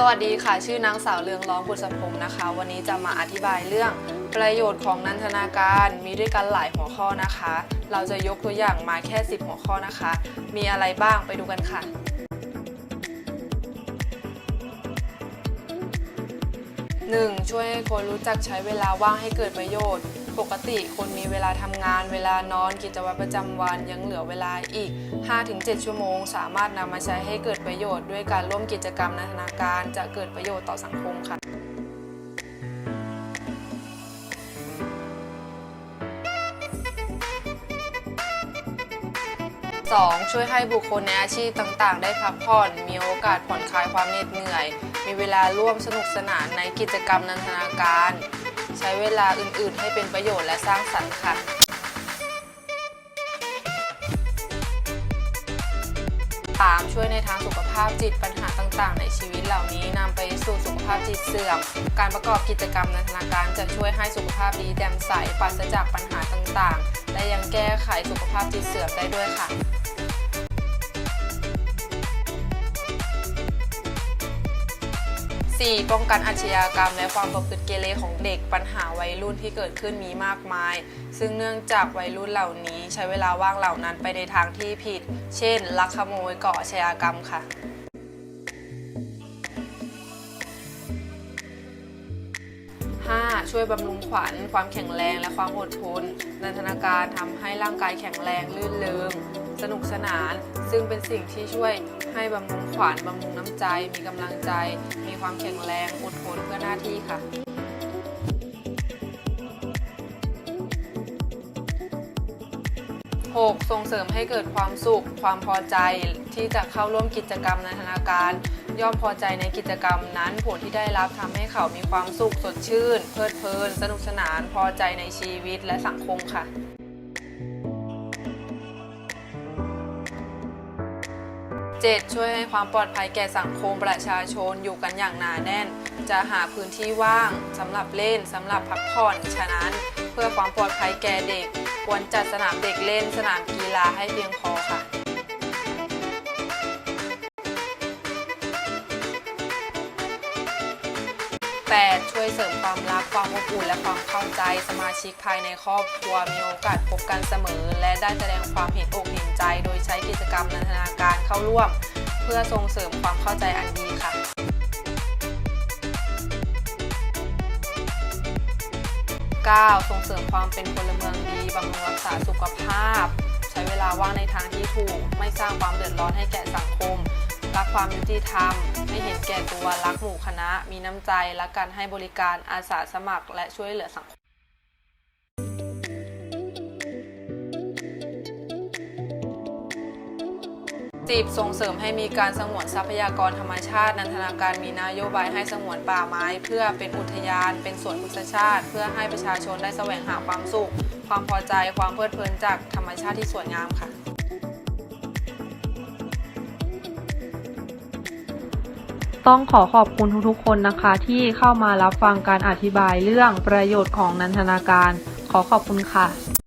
สวัสดีค่ะ ชื่อนางสาวเรืองร้องบุษพงศ์นะคะ วันนี้จะมาอธิบายเรื่องประโยชน์ของนันทนาการมีด้วยกันหลายหัวข้อนะคะ เราจะยกตัวอย่างมาแค่ 10 หัวข้อนะคะ มีอะไรบ้างไปดูกันค่ะ 1. ช่วยให้คนรู้จักใช้เวลาว่างให้เกิดประโยชน์ ปกติคนมีเวลาทำงานเวลานอนกิจวัตรประจำวันยังเหลือเวลาอีก 5-7 ชั่วโมง สามารถนำมาใช้ให้เกิดประโยชน์ด้วยการร่วมกิจกรรมนันทนาการ จะเกิดประโยชน์ต่อสังคมค่ะ 2. ช่วยให้บุคคลในอาชีพต่างๆ ได้พักผ่อน มีโอกาสผ่อนคลายความเหน็ดเหนื่อย มีเวลาร่วมสนุกสนานในกิจกรรมนันทนาการ ใช้เวลาอื่นๆ ให้เป็นประโยชน์และสร้างสรรค์ค่ะ 3. ช่วยในทางสุขภาพจิตปัญหาต่างๆ ในชีวิตเหล่านี้นำไปสู่สุขภาพจิตเสื่อม การประกอบกิจกรรมนันทนาการจะช่วยให้สุขภาพดีแจ่มใสปราศจากปัญหาต่างๆ และยังแก้ไขสุขภาพจิตเสื่อมได้ด้วยค่ะ 4. ป้องกันอาชญากรรม และความประพฤติเกเรของเด็กปัญหาวัยรุ่นที่เกิดขึ้นมีมากมาย ซึ่งเนื่องจากวัยรุ่นเหล่านี้ใช้เวลาว่างเหล่านั้นไปในทางที่ผิด เช่น ลักขโมยก่ออาชญากรรมค่ะ 5. ช่วยบำรุงขวัญ ความแข็งแรงและความอดทนนันทนาการทำให้ร่างกายแข็งแรงลื่นเริง สนุกสนาน ซึ่งเป็นสิ่งที่ช่วยให้บำรุงขวัญบำรุงน้ำใจ มีกำลังใจ มีความแข็งแรงอดทนเพื่อหน้าที่ค่ะ 6. ส่งเสริมให้เกิดความสุข ความพอใจที่จะเข้าร่วมกิจกรรมนันทนาการ ย่อมพอใจในกิจกรรมนั้นผลที่ได้รับทำให้เขามีความสุขสดชื่น เพลิดเพลิน สนุกสนาน พอใจในชีวิตและสังคมค่ะ 7. ช่วยให้ความปลอดภัยแก่สังคมประชาชนอยู่กันอย่างหนาแน่น จะหาพื้นที่ว่างสำหรับเล่นสำหรับพักผ่อนฉะนั้น เพื่อความปลอดภัยแก่เด็ก ควรจัดสนามเด็กเล่นสนามกีฬาให้เพียงพอค่ะ 8. ช่วยเสริมความรักความอบอุ่นและความเข้าใจสมาชิกภายในครอบครัวมีโอกาสพบกันเสมอ และได้แสดงความเห็นอกเห็น จกิจกรรมนันทนาการเข้าร่วม เพื่อส่งเสริมความเข้าใจอันดีค่ะ 9. ส่งเสริมความเป็นพลเมืองดีบำรุงรักษาสุขภาพ ใช้เวลาว่างในทางที่ถูก ไม่สร้างความเดือดร้อนให้แก่สังคม รักความยุติธรรม ไม่เห็นแก่ตัว รักหมู่คณะ มีน้ำใจ และการให้บริการอาสาสมัคร และช่วยเหลือสังคม สิบส่งเสริมให้มีการสงวนทรัพยากรธรรมชาติ นันทนาการมีนโยบายให้สงวนป่าไม้ เพื่อเป็นอุทยาน เป็นสวนพฤกษชาติ เพื่อให้ประชาชนได้แสวงหาความสุข ความพอใจความเพลิดเพลินจากธรรมชาติที่สวยงามค่ะต้องขอขอบคุณทุกๆคนนะคะที่เข้ามารับฟังการอธิบายเรื่องประโยชน์ของนันทนาการ ขอขอบคุณค่ะ